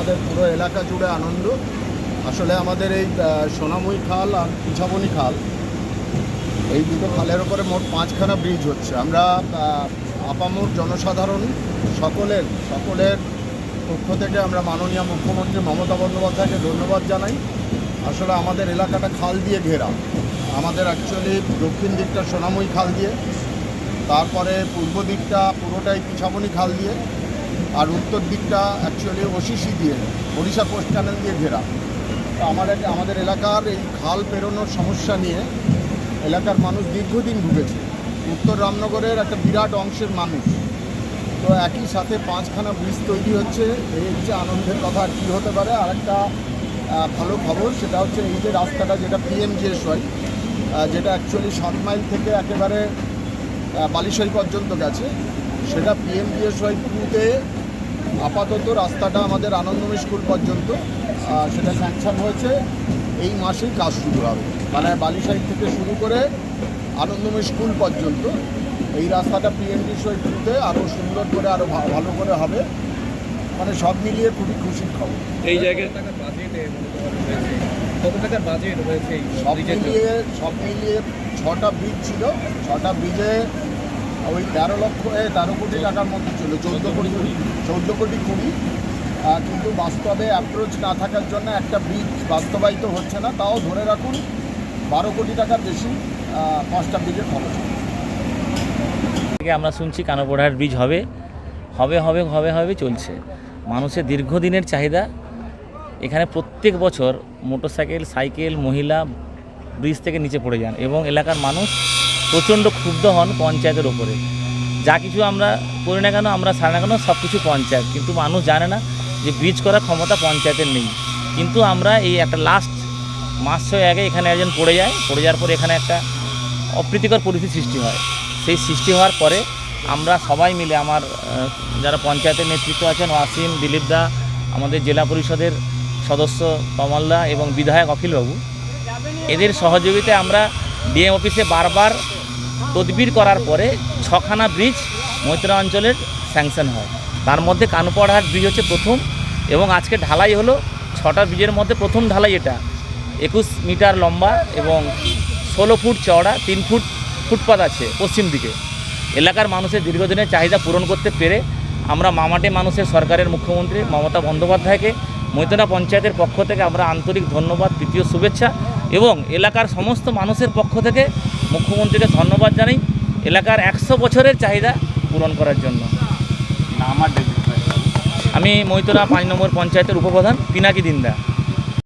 আমাদের পুরো এলাকা জুড়ে আনন্দ। আসলে আমাদের এই আহ, সোনাময়ী খাল আর পিছাবনি খাল এই দুটো খালের ওপরে মোট পাঁচখানা ব্রিজ হচ্ছে। আমরা আপামর জনসাধারণ সকলের সকলের পক্ষ থেকে আমরা মাননীয় মুখ্যমন্ত্রী মমতা বন্দ্যোপাধ্যায়কে ধন্যবাদ জানাই। আসলে আমাদের এলাকাটা খাল দিয়ে ঘেরা। আমাদের অ্যাকচুয়ালি দক্ষিণ দিকটা সোনাময়ী খাল দিয়ে তারপরে পূর্ব দিকটা পুরোটাই পিছাবনি খাল দিয়ে। আর উত্তর দিকটা অ্যাকচুয়ালি ওসিসি দিয়ে, ওড়িশা কোস্ট চ্যানেল দিয়ে ঘেরা। তো আমাদের আমাদের এলাকার এই খাল পেরোনোর সমস্যা নিয়ে এলাকার মানুষ দীর্ঘদিন ভুগেছে উত্তর রামনগরের একটা বিরাট অংশের মানুষ। তো একই সাথে পাঁচখানা ব্রিজ তৈরি হচ্ছে। এই হচ্ছে আনন্দের কথা আর কী হতে পারে। আর একটা ভালো খবর সেটা হচ্ছে এই যে রাস্তাটা যেটা পিএমজিএসওয়াই যেটা অ্যাকচুয়ালি সাত মাইল থেকে একেবারে বালিশাই পর্যন্ত গেছে। সেটা পিএমজিএসওয়াই টুতে আপাতত রাস্তাটা আমাদের আনন্দময় স্কুল পর্যন্ত সেটা স্যাংশন হয়েছে। এই মাসেই কাজ শুরু হবে। মানে বালিশাই থেকে শুরু করে আনন্দময় স্কুল পর্যন্ত এই রাস্তাটা পিএমজিএসওয়াই টুতে আরও সুন্দর করে আরও ভালো করে হবে। মানে সব মিলিয়ে খুবই খুশির খবর। এই জায়গায় কত টাকার বাজেট রয়েছে? সব মিলিয়ে সব মিলিয়ে ছটা ব্রিজ ছিল। ছটা ব্রিজে ওই তেরো লক্ষ এ, তেরো কোটি টাকার মধ্যে ছিল চৌদ্দ কোটি চৌদ্দ কোটি কুড়ি। কিন্তু বাস্তবে অ্যাপ্রোচ না থাকার জন্য একটা ব্রিজ বাস্তবায়িত হচ্ছে না। তাও ধরে রাখুন বারো কোটি টাকার বেশি পাঁচটা ব্রিজের খরচ। থেকে আমরা শুনছি কানোপড়ার ব্রিজ হবে। হবে হবে হবে হবে চলছে। মানুষের দীর্ঘদিনের চাহিদা এখানে প্রত্যেক বছর মোটরসাইকেল সাইকেল মহিলা ব্রিজ থেকে নিচে পড়ে যান এবং এলাকার মানুষ প্রচণ্ড ক্ষুব্ধ হন পঞ্চায়েতের ওপরে। যা কিছু আমরা করি না কেন, আমরা সারি না কেন সব কিছু পঞ্চায়েত। কিন্তু মানুষ জানে না যে ব্রিজ করার ক্ষমতা পঞ্চায়েতের নেই। কিন্তু আমরা এই একটা লাস্ট মাস ছয় আগে এখানে একজন পড়ে যায়। পড়ে যাওয়ার পরে এখানে একটা অপ্রীতিকর পরিস্থিতি সৃষ্টি হয়। সেই সৃষ্টি হওয়ার পরে আমরা সবাই মিলে আমার যারা পঞ্চায়েতের নেতৃত্ব আছেন, ওয়াসিম, দিলীপ দা, আমাদের জেলা পরিষদের সদস্য কমলদা এবং বিধায়ক অখিলবাবু, এদের সহযোগিতায় আমরা ডিএম অফিসে বারবার তদবির করার পরে ছখানা ব্রিজ মৈত্রা অঞ্চলের স্যাংশন হয়। তার মধ্যে কানুপাড়াহাট ব্রিজ হচ্ছে প্রথম এবং আজকে ঢালাই হলো। ছটা ব্রিজের মধ্যে প্রথম ঢালাই এটা। একুশ মিটার লম্বা এবং ষোলো ফুট চওড়া, তিন ফুট ফুটপাত আছে পশ্চিম দিকে। এলাকার মানুষের দীর্ঘদিনের চাহিদা পূরণ করতে পেরে আমরা মামাটে মানুষের সরকারের মুখ্যমন্ত্রী মমতা বন্দ্যোপাধ্যায়কে মৈতনা পঞ্চায়েতের পক্ষ থেকে আমরা আন্তরিক ধন্যবাদ তৃতীয় শুভেচ্ছা এবং এলাকার সমস্ত মানুষের পক্ষ থেকে মুখ্যমন্ত্রীকে ধন্যবাদ জানাই এলাকার একশো বছরের চাহিদা পূরণ করার জন্য। আমি মৈতরা পাঁচ নম্বর পঞ্চায়েতের উপপ্রধান পিনাকি দিন্দা